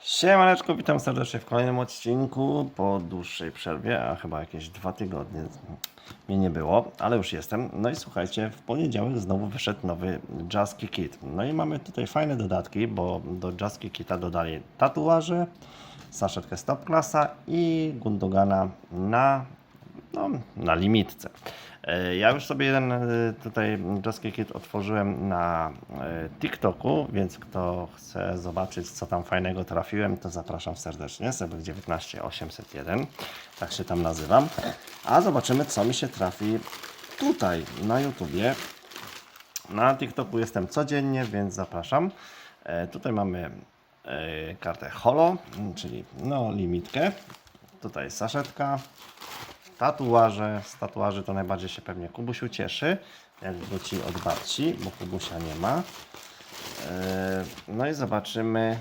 Siemaneczko, witam serdecznie w kolejnym odcinku po dłuższej przerwie, a chyba jakieś dwa tygodnie mnie nie było, ale już jestem. No i słuchajcie, w poniedziałek znowu wyszedł nowy Jazzki Kit. No i mamy tutaj fajne dodatki, bo do Jazzki Kita dodali tatuaże, saszetkę Stop Classa i Gundogana na, no, na limitce. E, Ja już sobie jeden e, tutaj Jazzki Kit otworzyłem na e, TikToku, więc kto chce zobaczyć, co tam fajnego trafiłem, to zapraszam serdecznie. Sebek 19801, tak się tam nazywam. A zobaczymy, co mi się trafi tutaj na YouTubie. Na TikToku jestem codziennie, więc zapraszam. Tutaj mamy kartę Holo, czyli no limitkę. Tutaj saszetka, tatuaże. Z tatuaży to najbardziej się pewnie Kubuś ucieszy, jak wróci od babci, bo Kubusia nie ma. E, No i zobaczymy,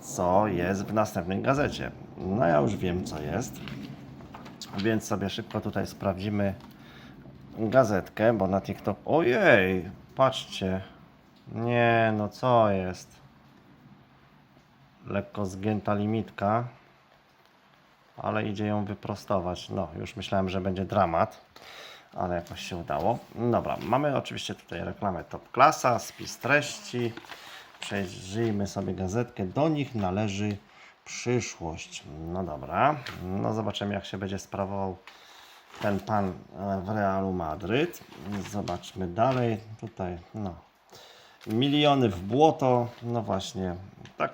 co jest w następnej gazecie. No ja już wiem, co jest, więc sobie szybko tutaj sprawdzimy gazetkę, bo na TikTok... Ojej, patrzcie. Nie, no co jest? Lekko zgięta limitka ale idzie ją wyprostować. No, już myślałem, że będzie dramat, ale jakoś się udało. Dobra, mamy oczywiście tutaj reklamę Top Klasa, spis treści. Przejrzyjmy sobie gazetkę. Do nich należy przyszłość. No dobra, no zobaczymy jak się będzie sprawował ten pan e, w Realu Madryt. Zobaczmy dalej. Tutaj, no. Miliony w błoto. No właśnie, tak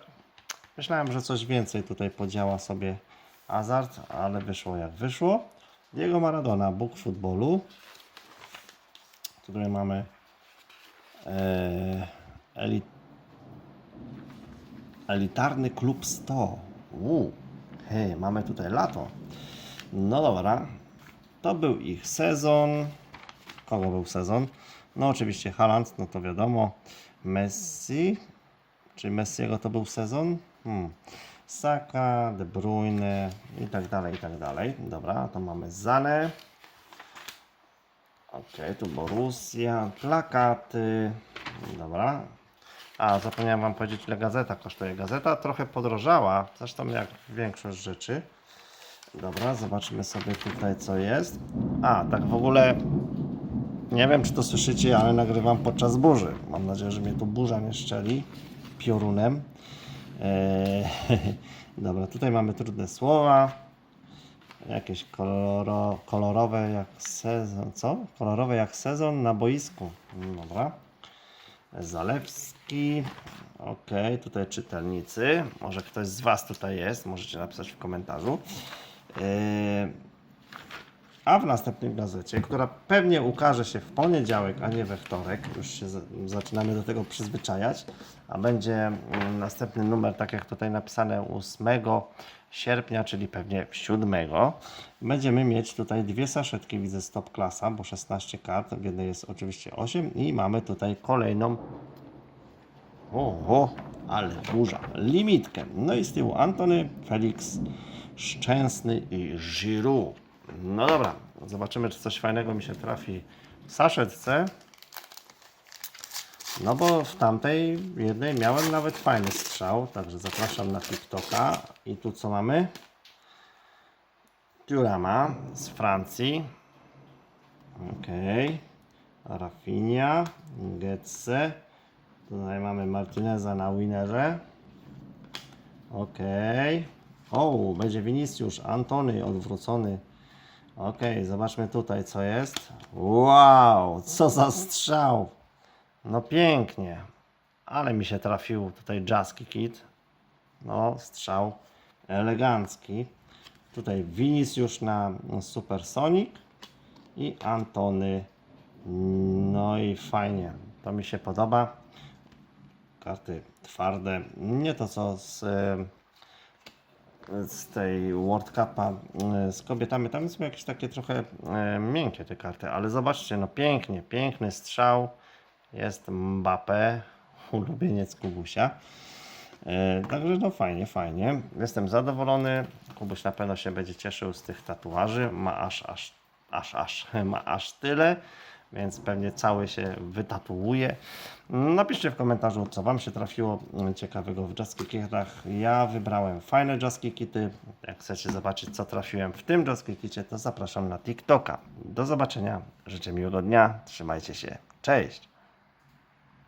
Myślałem, że coś więcej tutaj podziała sobie Hazard, ale wyszło jak wyszło. Diego Maradona, Bóg futbolu. Tutaj mamy e, elit, elitarny klub 100. Uu, hej, mamy tutaj lato. No dobra, to był ich sezon. Kogo był sezon? No oczywiście Haaland, no to wiadomo. Messi, czy Messiego to był sezon? Hmm. Saka, De Bruyne i tak dalej, i tak dalej. Dobra, to mamy Zane. Ok, tu Borussia, plakaty. Dobra. A, zapomniałem Wam powiedzieć, ile gazeta kosztuje. Gazeta trochę podrożała, zresztą jak większość rzeczy. Dobra, zobaczymy sobie tutaj, co jest. A, tak w ogóle nie wiem, czy to słyszycie, ale nagrywam podczas burzy. Mam nadzieję, że mnie tu burza nie szczeli piorunem. Eee, dobra, tutaj mamy trudne słowa. Jakieś koloro, kolorowe jak sezon. Co? Kolorowe jak sezon na boisku. Dobra. Zalewski. Ok, tutaj czytelnicy. Może ktoś z Was tutaj jest. Możecie napisać w komentarzu. Eee, a w następnej gazecie, która pewnie ukaże się w poniedziałek, a nie we wtorek, już się za- zaczynamy do tego przyzwyczajać, a będzie mm, następny numer, tak jak tutaj napisane, 8 sierpnia, czyli pewnie 7. Będziemy mieć tutaj dwie saszetki, widzę stop klasa, bo 16 kart, w jednej jest oczywiście 8 i mamy tutaj kolejną Oho, ale burza. Limitkę. No i z tyłu Antony, Felix, Szczęsny i Giroud. No dobra, zobaczymy, czy coś fajnego mi się trafi w saszetce. No bo w tamtej jednej miałem nawet fajny strzał, także zapraszam na TikToka. I tu co mamy? Turama z Francji. Okej. Rafinha, Getze. Tutaj mamy Martineza na winerze. Okej. O, będzie Vinicius, Antony odwrócony. Okej, zobaczmy tutaj co jest. Wow, co za strzał. No pięknie. Ale mi się trafił tutaj Jazzki Kit. No, strzał elegancki. Tutaj Vinicius na Supersonic i Antony. No i fajnie. To mi się podoba karty twarde. Nie to co z, z tej World Cupa e, z kobietami. Tam są jakieś takie trochę e, miękkie te karty, ale zobaczcie, no pięknie, piękny strzał. Jest Mbappe, ulubieniec Kubusia. E, Także no fajnie, fajnie. Jestem zadowolony. Kubuś na pewno się będzie cieszył z tych tatuaży. Ma aż, aż, aż, aż, ma aż tyle. Więc pewnie cały się wytatuuje. Napiszcie w komentarzu, co Wam się trafiło ciekawego w Just Kitach. Ja wybrałem fajne Kity. Jak chcecie zobaczyć, co trafiłem w tym Just Kicie, to zapraszam na TikToka. Do zobaczenia. Życzę miłego dnia. Trzymajcie się. Cześć!